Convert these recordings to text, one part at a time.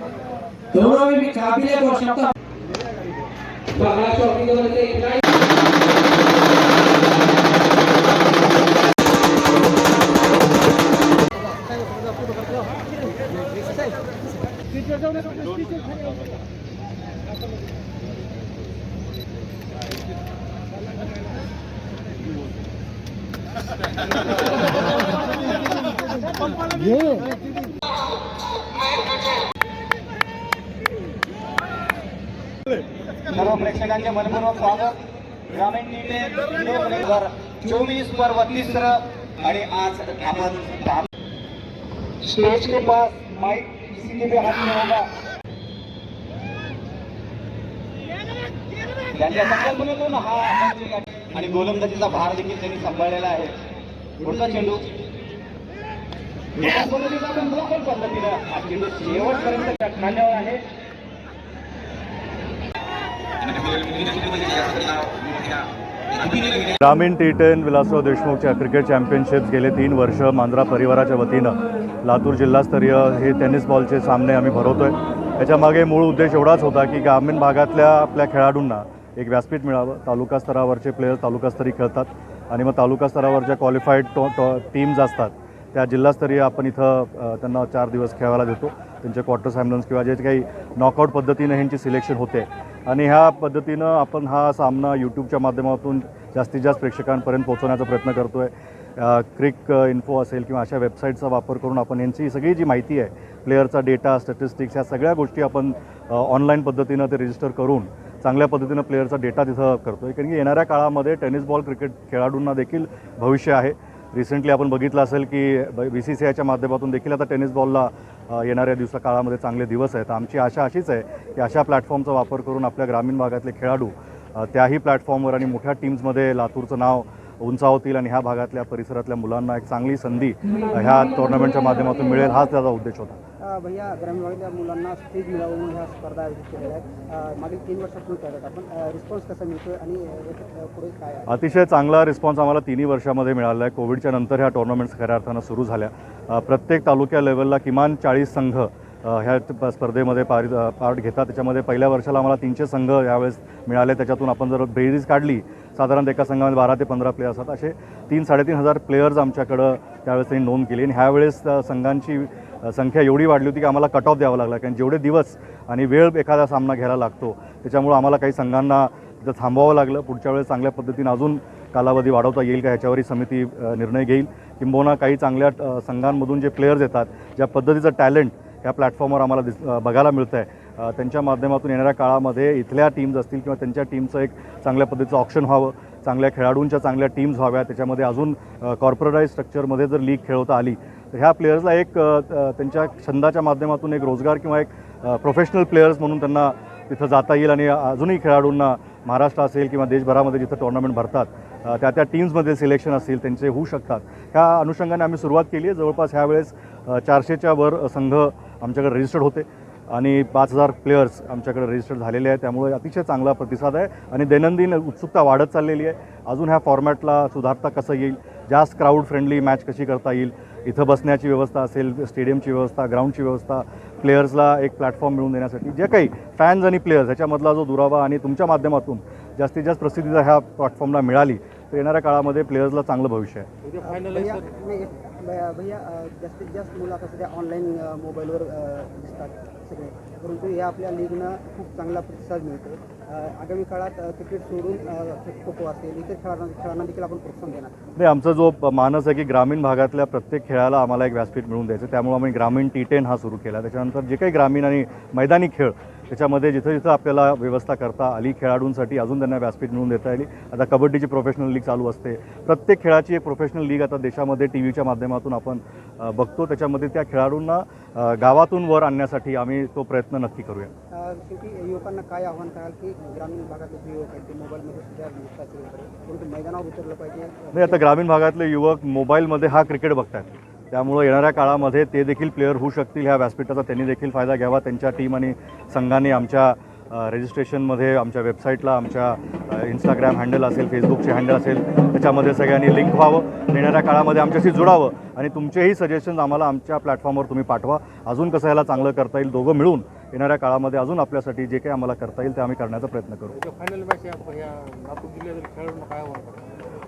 दोनों में भी काबिलियत और क्षमता सर्व प्रेक्षकांचे मनपूर्वक स्वागत. ग्रामीण टीमने चोवीस वर बत्तीस आणि आज आपण स्टेज के पास माइक किसी के भी हाथ में होगा. त्यांच्या संकल्पनेतून हा आणि गोलंदाजीचा भार देखील त्यांनी सांभाळलेला आहे. पुढचा चेंडू? एकाच पद्धतीचा आपण ब्लॉकल पद्धतीनं हा चेंडू शेवटपर्यंत खांद्यावर आहे. ग्रामीण टी टेन विलासराव देशमुखच्या क्रिकेट चॅम्पियनशिप गेले तीन वर्ष मांजरा परिवाराच्या वतीनं. लातूर जिल्हास्तरीय हे टेनिस बॉलचे सामने आम्ही भरवतोय. त्याच्यामागे मूळ उद्देश एवढाच होता की ग्रामीण भागातल्या आपल्या खेळाडूंना एक व्यासपीठ मिळावं. तालुका स्तरावरचे प्लेयर्स तालुकास्तरीय खेळतात आणि मग तालुका स्तरावरच्या क्वालिफाईड टॉ टॉ टीम्स असतात. त्या जिल्हास्तरीय आपण इथं त्यांना चार दिवस खेळायला देतो. त्यांचे क्वार्टर फायनल्स किंवा जे काही नॉकआउट पद्धतीनं ह्यांची सिलेक्शन होते. आणि ह्या पद्धतीनं आपण हा सामना यूट्यूबच्या माध्यमातून जास्तीत जास्त प्रेक्षकांपर्यंत पोहोचवण्याचा प्रयत्न करतो आहे क्रिक इन्फो असेल किंवा अशा वेबसाईटचा वापर करून आपण यांची सगळी जी माहिती आहे प्लेअरचा डेटा स्टॅटिस्टिक्स ह्या सगळ्या गोष्टी आपण ऑनलाईन पद्धतीनं ते रजिस्टर करून चांगल्या पद्धतीनं प्लेअरचा डेटा तिथं करतो आहे कारण की येणाऱ्या काळामध्ये टेनिस बॉल क्रिकेट खेळाडूंना देखील भविष्य आहे. रिसेंटली आपण बघितलं असेल की बी सी सी आयच्या माध्यमातून देखील आता टेनिस बॉलला येणाऱ्या दिवसा काळामध्ये चांगले दिवस आहेत. आमची आशा अशीच आहे की अशा प्लॅटफॉर्मचा वापर करून आपल्या ग्रामीण भागातले खेळाडू त्याही प्लॅटफॉर्मवर आणि मोठ्या टीम्समध्ये लातूरचं नाव उंचावतील आणि ह्या भागातल्या परिसरातल्या मुलांना एक चांगली संधी ह्या टुर्नामेंटच्या माध्यमातून मिळेल हाच त्याचा उद्देश होता. भैया ग्रामीण भागातल्या मुलांना स्टेज मिळावं म्हणून ह्या स्पर्धा आयोजित केलेल्या आहेत. मागील तीन वर्षापूर्वी करत आपण. रिस्पॉन्स कसा मिळतोय आणि पुढे काय अतिशय चांगला रिस्पॉन्स आम्हाला तिन्ही वर्षामध्ये मिळाला आहे. कोविडच्या नंतर ह्या टुर्नामेंट्स खऱ्या अर्थानं सुरू झाल्या. प्रत्येक तालुक्या लेवलला किमान चाळीस संघ ह्या स्पर्धेमध्ये पारि पार्ट घेतात. त्याच्यामध्ये पहिल्या वर्षाला आम्हाला तीनशे संघ यावेळेस मिळाले. त्याच्यातून आपण जर बेरीज काढली साधारणतः एका संघामध्ये बारा ते पंधरा प्लेयर असतात. असे तीन साडेतीन हजार प्लेयर्स आमच्याकडं त्यावेळेस त्यांनी नोंद केली. आणि ह्यावेळेस संघांची संख्या एवढी वाढली होती की आम्हाला कट ऑफ द्यावा लागला. कारण जेवढे दिवस आणि वेळ एखादा सामना घ्यायला लागतो त्याच्यामुळं आम्हाला काही संघांना तिथं थांबवावं लागलं. पुढच्या वेळेस चांगल्या पद्धतीनं अजून कालावधी वाढवता येईल का ह्याच्यावरही समिती निर्णय घेईल. किंबहुना काही चांगल्या संघांमधून जे प्लेयर्स येतात ज्या पद्धतीचं टॅलेंट ह्या प्लॅटफॉर्मवर आम्हाला दिस बघायला मिळतं आहे त्यांच्या माध्यमातून येणाऱ्या काळामध्ये इथल्या टीम्स असतील किंवा त्यांच्या टीमचं एक चांगल्या पद्धतीचं ऑप्शन व्हावं. चांगल्या खेळाडूंच्या चांगल्या टीम्स व्हाव्या त्याच्यामध्ये अजून कॉर्पोरेटाईज स्ट्रक्चरमध्ये जर लीग खेळवता आली तर ह्या प्लेयर्सला एक त्यांच्या छंदाच्या माध्यमातून एक रोजगार किंवा एक प्रोफेशनल प्लेयर्स म्हणून त्यांना तिथं जाता येईल आणि अजूनही खेळाडूंना महाराष्ट्र असेल किंवा देशभरामध्ये जिथं टुर्नामेंट भरतात त्या त्या टीम्समध्ये सिलेक्शन असतील त्यांचे होऊ शकतात. ह्या अनुषंगाने आम्ही सुरुवात केली आहे. जवळपास ह्यावेळेस चारशेच्या वर संघ आमच्याकडे रजिस्टर्ड होते. आणि पाच हजार प्लेयर्स आमच्याकडे रजिस्टर्ड झालेले आहेत. त्यामुळे अतिशय चांगला प्रतिसाद आहे आणि दैनंदिन उत्सुकता वाढत चाललेली आहे. अजून ह्या फॉर्मॅटला सुधारता कसं येईल? जास्त क्राऊड फ्रेंडली मॅच कशी करता येईल? इथं बसण्याची व्यवस्था असेल स्टेडियमची व्यवस्था ग्राउंडची व्यवस्था प्लेयर्सला एक प्लॅटफॉर्म मिळवून देण्यासाठी. जे काही फॅन्स आणि प्लेयर्स ह्याच्यामधला जो दुरावा आणि तुमच्या माध्यमातून जास्तीत जास्त प्रसिद्धी जर ह्या प्लॅटफॉर्मला मिळाली तर येणाऱ्या काळामध्ये प्लेयर्सला चांगलं भविष्य आहे. भैया जास्तीत जास्त मुलं आता सध्या ऑनलाईन मोबाईलवर दिसतात सगळे. परंतु या आपल्या लीगनं खूप चांगला प्रतिसाद मिळतो आगामी काळात क्रिकेट सोडून खो खो असेल इतर खेळांना खेळांना देखील आपण प्रोत्साहन देणार. नाही आमचा जो मानस आहे की ग्रामीण भागातल्या प्रत्येक खेळाला आम्हाला एक व्यासपीठ मिळून द्यायचं. त्यामुळे आम्ही ग्रामीण टी टेन हा सुरू केला. त्याच्यानंतर जे काही ग्रामीण आणि मैदानी खेळ त्याच्यामध्ये जिथं जिथं आपल्याला व्यवस्था करता आली खेळाडूंसाठी अजून त्यांना व्यासपीठ मिळवून देता आली. आता कबड्डीची प्रोफेशनल लीग चालू असते. प्रत्येक खेळाची एक प्रोफेशनल लीग आता देशामध्ये टी व्हीच्या माध्यमातून आपण बघतो. त्याच्यामध्ये त्या खेळाडूंना गावातून वर आणण्यासाठी आम्ही तो प्रयत्न नक्की करूया. शेवटी युवकांना काय आव्हान कराल की ग्रामीण भागातले युवक आहेत ते मोबाईलमध्ये सुद्धा मैदानावर उतरलं पाहिजे. नाही आता ग्रामीण भागातले युवक मोबाईलमध्ये हा क्रिकेट बघतात त्यामुळं येणाऱ्या काळामध्ये ते देखील प्लेअर होऊ शकतील. ह्या व्यासपीठाचा त्यांनी देखील फायदा घ्यावा. त्यांच्या टीम आणि संघाने आमच्या रजिस्ट्रेशनमध्ये आमच्या वेबसाईटला आमच्या इंस्टाग्राम हँडल असेल फेसबुकचे हँडल असेल त्याच्यामध्ये सगळ्यांनी लिंक व्हावं. येणाऱ्या काळामध्ये आमच्याशी जुडावं आणि तुमचेही सजेशन्स आम्हाला आमच्या प्लॅटफॉर्मवर तुम्ही पाठवा. अजून कसं ह्याला चांगलं करता येईल दोघं मिळून येणाऱ्या काळामध्ये अजून आपल्यासाठी जे काही आम्हाला करता येईल ते आम्ही करण्याचा प्रयत्न करू.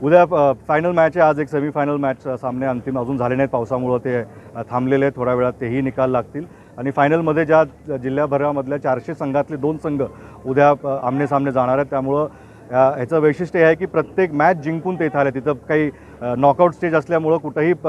उद्या फायनल मॅच आहे. आज एक सेमीफायनल मॅच सामने अंतिम अजून झाले नाहीत पावसामुळं. ते थांबलेले आहेत थोड्या वेळात. तेही निकाल लागतील. आणि फायनलमध्ये ज्या जिल्ह्याभरामधल्या चारशे संघातले दोन संघ उद्या आमने आमनेसामने जाणार आहेत. त्यामुळं या ह्याचं वैशिष्ट्य हे आहे की प्रत्येक मॅच जिंकून ते इथं आले तिथं काही नॉकआउट स्टेज असल्यामुळं कुठंही प-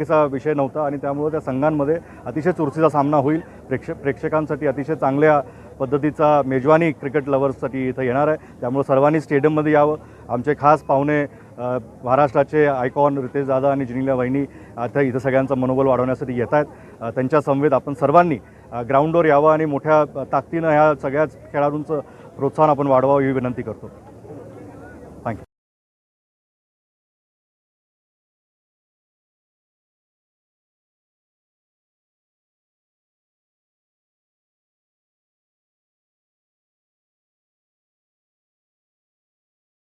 कसा विषय नव्हता. आणि त्यामुळं त्या संघांमध्ये अतिशय चुरशीचा सामना होईल. प्रेक्ष प्रेक्षकांसाठी अतिशय चांगल्या पद्धतीचा मेजवानी क्रिकेट लवर्ससाठी इथं येणार आहे. त्यामुळं सर्वांनी स्टेडियममध्ये यावं. आमचे खास पाहुणे महाराष्ट्राचे आयकॉन रितेश दादा आणि जिनिल्या वहिनी आता इथं सगळ्यांचं मनोबल वाढवण्यासाठी येत आहेत. त्यांच्या संवेद आपण सर्वांनी ग्राउंडवर यावं आणि मोठ्या ताकदीनं ह्या सगळ्याच खेळाडूंचं प्रोत्साहन आपण वाढवावं ही विनंती करतो.